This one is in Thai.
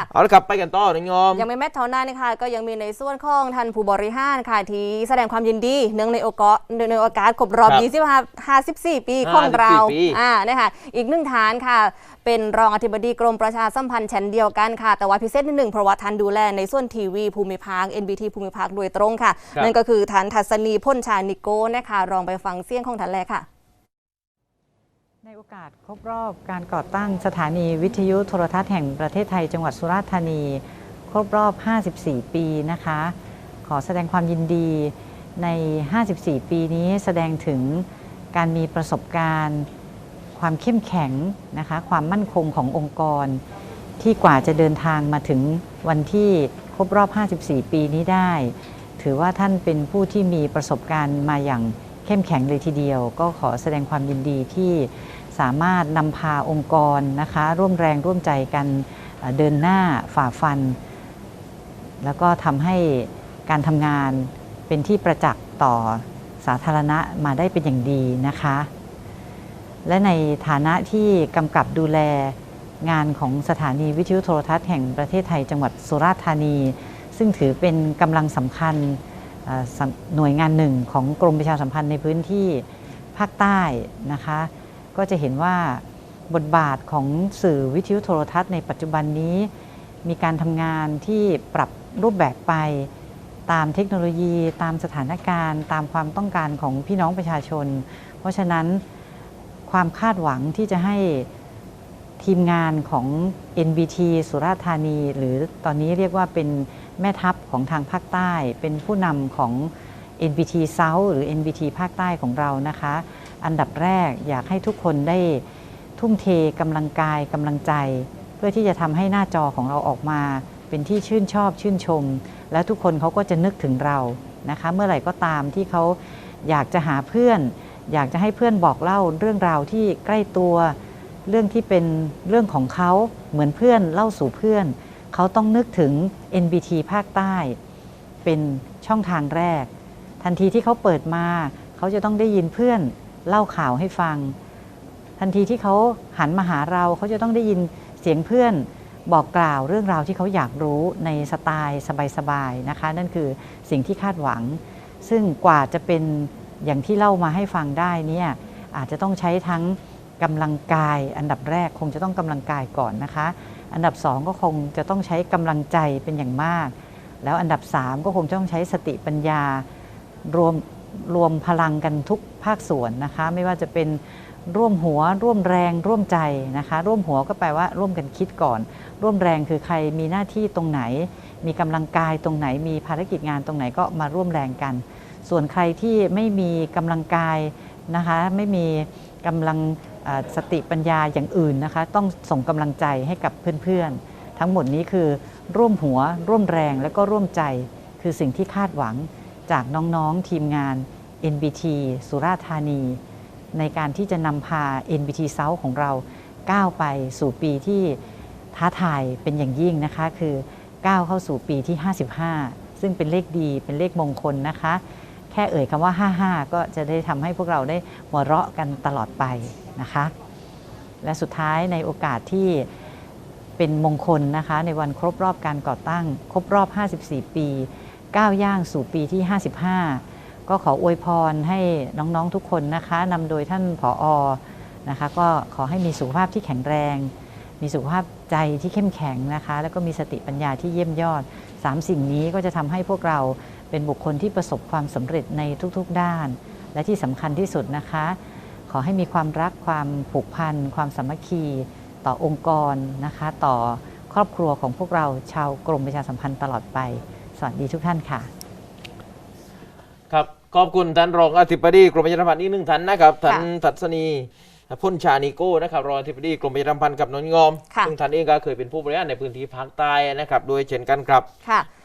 ค่ะ เอาละครับไปกันต่อนะงอมยังไม่แม้เท่านั้นนะคะ ก็ยังมีในส่วนของท่านผู้บริหารค่ะ ที่แสดงความยินดีเนื่องในโอกาสในโอกาสครบรอบครับ25 54 ปีของเรา54ปีอ่านะคะอีกหนึ่งฐานค่ะ เป็นรองอธิบดีกรมประชาสัมพันธ์ชั้นเดียวกันค่ะ แต่ว่าพิเศษนิดหนึ่งเพราะว่าท่านดูแลในส่วนทีวีภูมิภาค NBT ภูมิภาคโดยตรงค่ะครับนั่นก็คือท่านทัศนีพ่นชานิโกนะคะลองไปฟังเสียงของท่านแรกค่ะ ในโอกาสครบรอบการก่อตั้งสถานีวิทยุโทรทัศน์แห่งประเทศไทยจังหวัดสุราษฎร์ธานี ครบรอบ 54 ปีนะคะ ขอแสดงความยินดีใน 54 ปีนี้แสดงถึงการมีประสบการณ์ ความเข้มแข็งนะคะ ความมั่นคงขององค์กร ที่กว่าจะเดินทางมาถึงวันที่ครบรอบ 54 ปีนี้ได้ ถือว่าท่านเป็นผู้ที่มีประสบการณ์มาอย่างเข้มแข็งเลยทีเดียว ก็ขอแสดงความยินดีที่ สามารถนำพาองค์กรนะคะร่วมแรงร่วมใจกันเดินหน้าฝ่าฟัน แล้วก็ทำให้การทำงานเป็นที่ประจักษ์ต่อสาธารณะมาได้เป็นอย่างดีนะคะ และในฐานะที่กำกับดูแลงานของสถานีวิทยุโทรทัศน์แห่งประเทศไทยจังหวัดสุราษฎร์ธานี ซึ่งถือเป็นกำลังสำคัญหน่วยงานหนึ่งของกรมประชาสัมพันธ์ในพื้นที่ภาคใต้นะคะ ก็จะเห็นว่าบทบาทของสื่อวิทยุโทรทัศน์ในปัจจุบันนี้ มีการทำงานที่ปรับรูปแบบไปตามเทคโนโลยี ตามสถานการณ์ ตามความต้องการของพี่น้องประชาชน เพราะฉะนั้นความคาดหวังที่จะให้ทีมงานของ NBT สุราษฎร์ธานี หรือตอนนี้เรียกว่าเป็นแม่ทัพของทางภาคใต้ เป็นผู้นำของ NBT South หรือ NBT ภาคใต้ของเรานะคะ อันดับแรกอยากให้ทุกคนได้ทุ่มเทกำลังกายกำลังใจ เพื่อที่จะทำให้หน้าจอของเราออกมา เป็นที่ชื่นชอบชื่นชม และทุกคนเขาก็จะนึกถึงเรานะคะ เมื่อไหร่ก็ตามที่เขาอยากจะหาเพื่อน อยากจะให้เพื่อนบอกเล่าเรื่องราวที่ใกล้ตัว เรื่องที่เป็นเรื่องของเขาเหมือนเพื่อนเล่าสู่เพื่อน เขาต้องนึกถึง NBT ภาคใต้ เป็นช่องทางแรก ทันทีที่เขาเปิดมา เขาจะต้องได้ยินเพื่อน เล่าข่าวให้ฟัง ทันทีที่เขาหันมาหาเราเขาจะต้องได้ยินเสียงเพื่อนบอกกล่าวเรื่องราวที่เขาอยากรู้ในสไตล์สบายๆนะคะ นั่นคือสิ่งที่คาดหวัง ซึ่งกว่าจะเป็นอย่างที่เล่ามาให้ฟังได้เนี่ยอาจจะต้องใช้ทั้งกำลังกาย อันดับแรกคงจะต้องกำลังกายก่อนนะคะ อันดับสองก็คงจะต้องใช้กำลังใจเป็นอย่างมาก แล้วอันดับสามก็คงจะต้องใช้สติปัญญารวม รวมพลังกันทุกภาคส่วนนะคะ ไม่ว่าจะเป็นร่วมหัว ร่วมแรง ร่วมใจนะคะ ร่วมหัวก็แปลว่าร่วมกันคิดก่อน ร่วมแรงคือใครมีหน้าที่ตรงไหน มีกำลังกายตรงไหน มีภารกิจงานตรงไหนก็มาร่วมแรงกัน ส่วนใครที่ไม่มีกำลังกายนะคะ ไม่มีกำลังสติปัญญาอย่างอื่นนะคะ ต้องส่งกำลังใจให้กับเพื่อนๆ ทั้งหมดนี้คือร่วมหัว ร่วมแรงและก็ร่วมใจ คือสิ่งที่คาดหวัง จากน้องๆทีมงาน NBT สุราษฎร์ธานี ในการที่จะนำพา NBT South ของเราก้าวไปสู่ปีที่ท้าทายเป็นอย่างยิ่งนะคะ คือก้าวเข้าสู่ปีที่ 55 ซึ่งเป็นเลขดีเป็นเลขมงคลนะคะ แค่เอ่ยคำว่า 55 ก็จะได้ทำให้พวกเราได้หัวเราะกันตลอดไปนะคะ และสุดท้ายในโอกาสที่เป็นมงคลนะคะ ในวันครบรอบการก่อตั้ง ครบรอบ 54 ปี ก้าวย่างสู่ปีที่ 55 ก็ขออวยพรให้น้องๆทุกคนนะคะนำโดยท่านผออนะคะ ก็ขอให้มีสุขภาพที่แข็งแรง มีสุขภาพใจที่เข้มแข็งนะคะ แล้วก็มีสติปัญญาที่เยี่ยมยอดสามสิ่งนี้ก็จะทำให้พวกเราเป็นบุคคลที่ประสบความสำเร็จในทุกๆด้าน และที่สำคัญที่สุดนะคะ ขอให้มีความรักความผูกพัน ความสามัคคี ต่อองค์กรนะคะ ต่อครอบครัวของพวกเราชาวกรมประชาสัมพันธ์ตลอดไป สวัสดีทุกท่านค่ะ ครับ ขอบคุณท่านรองอธิบดีกรมประชาสัมพันธ์อีกหนึ่งท่านนะครับท่านทัศนีพ่นชานิโก้นะครับรองอธิบดีกรมประชาสัมพันธ์กับนนท์งอมค่ะซึ่งท่านเองก็เคยเป็นผู้บริหารในพื้นที่ภาคใต้นะครับโดยเช่นกันครับค่ะ